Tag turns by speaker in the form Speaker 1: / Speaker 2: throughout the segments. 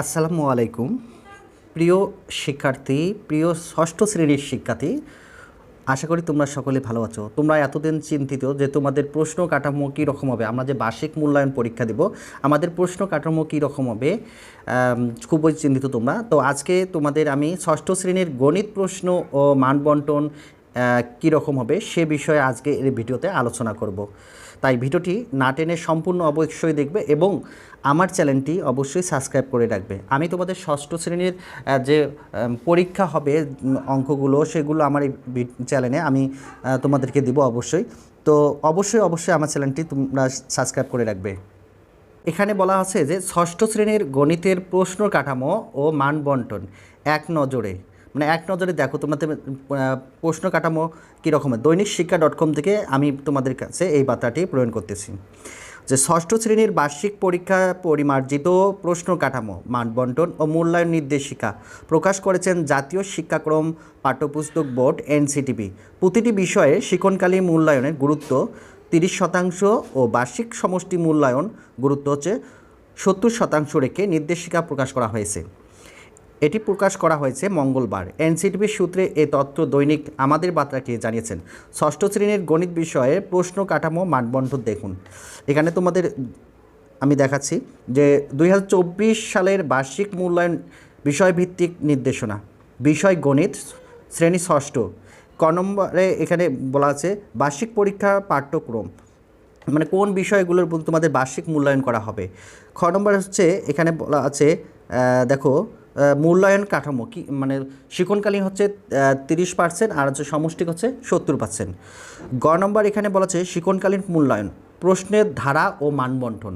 Speaker 1: আসসালামু আলাইকুম। প্রিয় শিক্ষার্থী, প্রিয় ষষ্ঠ শ্রেণির শিক্ষার্থী, আশা করি তোমরা সকলে ভালো আছো। তোমরা এতদিন চিন্তিত যে তোমাদের প্রশ্ন কাঠামো কী রকম হবে? আমরা যে বার্ষিক মূল্যায়ন পরীক্ষা দিব, আমাদের প্রশ্ন কাঠামো কী রকম হবে খুবই চিন্তিত তোমরা। তো আজকে তোমাদের আমি ষষ্ঠ শ্রেণির গণিত প্রশ্ন ও মানবন্টন কী রকম হবে সে বিষয়ে আজকে এই ভিডিওতে আলোচনা করব। তাই ভিডিওটি না টেনে সম্পূর্ণ অবশ্যই দেখবে এবং আমার চ্যানেলটি অবশ্যই সাবস্ক্রাইব করে রাখবে। আমি তোমাদের ষষ্ঠ শ্রেণির যে পরীক্ষা হবে অঙ্কগুলো, সেগুলো আমার এই চ্যানেলে আমি তোমাদেরকে দিব অবশ্যই। তো অবশ্যই অবশ্যই আমার চ্যানেলটি তোমরা সাবস্ক্রাইব করে রাখবে। এখানে বলা আছে যে, ষষ্ঠ শ্রেণির গণিতের প্রশ্ন কাঠামো ও মান বন্টন এক নজরে। মানে এক নজরে দেখো তোমাদের প্রশ্ন কাঠামো কীরকম দৈনিক শিক্ষা ডট কম থেকে আমি তোমাদের কাছে এই বার্তাটি প্রেরণ করতেছি। যে ষষ্ঠ শ্রেণির বার্ষিক পরীক্ষা পরিমার্জিত প্রশ্ন কাঠামো মান বন্টন ও মূল্যায়ন নির্দেশিকা প্রকাশ করেছেন জাতীয় শিক্ষাক্রম পাঠ্যপুস্তক বোর্ড এনসিটিপি। প্রতিটি বিষয়ে শিক্ষণকালীন মূল্যায়নের গুরুত্ব তিরিশ শতাংশ ও বার্ষিক সমষ্টি মূল্যায়ন গুরুত্ব হচ্ছে সত্তর শতাংশ রেখে নির্দেশিকা প্রকাশ করা হয়েছে। এটি প্রকাশ করা হয়েছে মঙ্গলবার। এনসিটিভির সূত্রে এ তথ্য দৈনিক আমাদের বার্তাকে জানিয়েছেন। ষষ্ঠ শ্রেণির গণিত বিষয়ে প্রশ্ন কাঠামো মানবন্ধন দেখুন। এখানে তোমাদের আমি দেখাচ্ছি যে দুই হাজার চব্বিশ সালের বার্ষিক মূল্যায়ন বিষয়ভিত্তিক নির্দেশনা, বিষয় গণিত, শ্রেণি ষষ্ঠ। ক নম্বরে এখানে বলা আছে বার্ষিক পরীক্ষা পাঠ্যক্রম মানে কোন বিষয়গুলোর তোমাদের বার্ষিক মূল্যায়ন করা হবে। খ নম্বর হচ্ছে এখানে বলা আছে দেখো মূল্যায়ন কাঠামো কি মানে শিক্ষণকালীন হচ্ছে তিরিশ পার্সেন্ট আর হচ্ছে সমষ্টিক হচ্ছে সত্তর পার্সেন্ট গ নম্বর এখানে বলা আছে শিক্ষণকালীন মূল্যায়ন, প্রশ্নের ধারা ও মানবন্টন।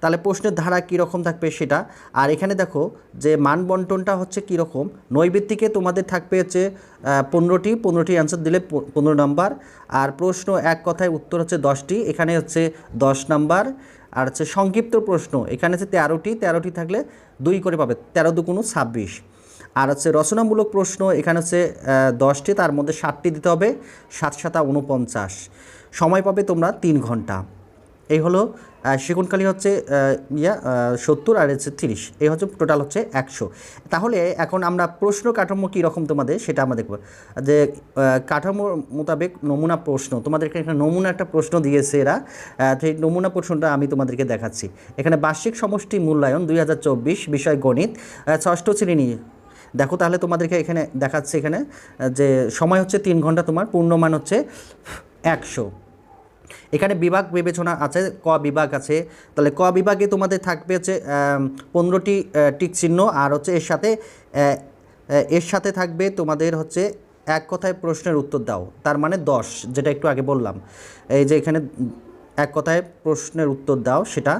Speaker 1: তাহলে প্রশ্নের ধারা কীরকম থাকবে সেটা? আর এখানে দেখো যে মানবন্টনটা হচ্ছে কীরকম নৈবিত্তিকে তোমাদের থাকবে হচ্ছে পনেরোটি পনেরোটি অ্যান্সার দিলে পনেরো নাম্বার। আর প্রশ্ন এক কথায় উত্তর হচ্ছে দশটি, এখানে হচ্ছে দশ নাম্বার। আর হচ্ছে সংক্ষিপ্ত প্রশ্ন, এখানে হচ্ছে তেরোটি তেরোটি থাকলে দুই করে পাবে, তেরো দুগুণ ছাব্বিশ। আর হচ্ছে রচনামূলক প্রশ্ন, এখানে হচ্ছে দশটি, তার মধ্যে ষাটটি দিতে হবে সাত সাতা উনপঞ্চাশ সময় পাবে তোমরা তিন ঘণ্টা। এই হলো সেগুনকালী হচ্ছে ইয়া সত্তর আর হচ্ছে তিরিশ। এই হচ্ছে টোটাল হচ্ছে একশো। তাহলে এখন আমরা প্রশ্ন কাঠামো কী রকম তোমাদের, সেটা আমরা দেখব। যে কাঠামোর মোতাবেক নমুনা প্রশ্ন, তোমাদেরকে এখানে নমুনা একটা প্রশ্ন দিয়েছে এরা সেই নমুনা প্রশ্নটা আমি তোমাদেরকে দেখাচ্ছি। এখানে বার্ষিক সমষ্টি মূল্যায়ন দুই হাজার চব্বিশ, বিষয় গণিত ষষ্ঠ শ্রেণি। দেখো তাহলে তোমাদেরকে এখানে দেখাচ্ছে এখানে যে, সময় হচ্ছে তিন ঘণ্টা তোমার, পূর্ণমান হচ্ছে একশো। এখানে বিভাগ বিবেচনা আছে, ক বিভাগ আছে। তাহলে ক বিভাগে তোমাদের থাকবে হচ্ছে পনেরোটি টিক চিহ্ন আর হচ্ছে এর সাথে এর সাথে থাকবে তোমাদের হচ্ছে এক কথায় প্রশ্নের উত্তর দাও। তার মানে দশ, যেটা একটু আগে বললাম। এই যে এখানে এক কথায় প্রশ্নের উত্তর দাও সেটা।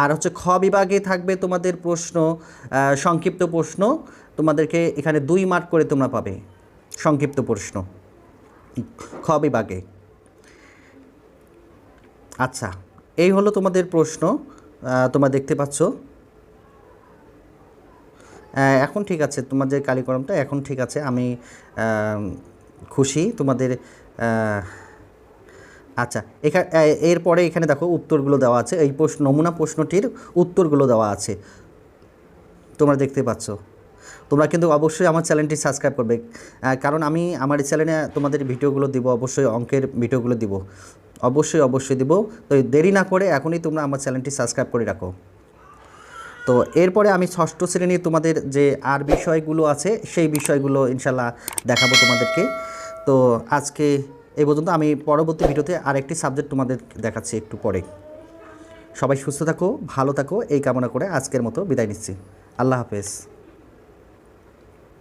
Speaker 1: আর হচ্ছে খ বিভাগে থাকবে তোমাদের প্রশ্ন সংক্ষিপ্ত প্রশ্ন। তোমাদেরকে এখানে দুই মার্ক করে তোমরা পাবে, সংক্ষিপ্ত প্রশ্ন, খ বিভাগে। আচ্ছা এই হলো তোমাদের প্রশ্ন তোমরা দেখতে পাচ্ছ। এখন ঠিক আছে তোমাদের কালিকরমটা এখন ঠিক আছে, আমি খুশি তোমাদের আচ্ছা এখানে এরপরে এখানে দেখো উত্তরগুলো দেওয়া আছে, এই প্রশ্ন, নমুনা প্রশ্নটির উত্তরগুলো দেওয়া আছে। তোমরা দেখতে পাচ্ছ। তোমরা কিন্তু অবশ্যই আমার চ্যানেলটি সাবস্ক্রাইব করবে কারণ আমি আমার চ্যানেলে তোমাদের ভিডিওগুলো দিব, অবশ্যই অঙ্কের ভিডিওগুলো দিব। অবশ্যই অবশ্যই দিব। তো দেরি না করে এখনই তোমরা আমার চ্যানেলটি সাবস্ক্রাইব করে রাখো। তো এরপরে আমি ষষ্ঠ শ্রেণির তোমাদের যে আর বিষয়গুলো আছে, সেই বিষয়গুলো ইনশাল্লাহ দেখাবো তোমাদেরকে। তো আজকে এই পর্যন্ত আমি পরবর্তী ভিডিওতে আরেকটি সাবজেক্ট তোমাদের দেখাচ্ছি একটু পরে। সবাই সুস্থ থাকো, ভালো থাকো, এই কামনা করে আজকের মতো বিদায় নিচ্ছি। আল্লাহ হাফেজ।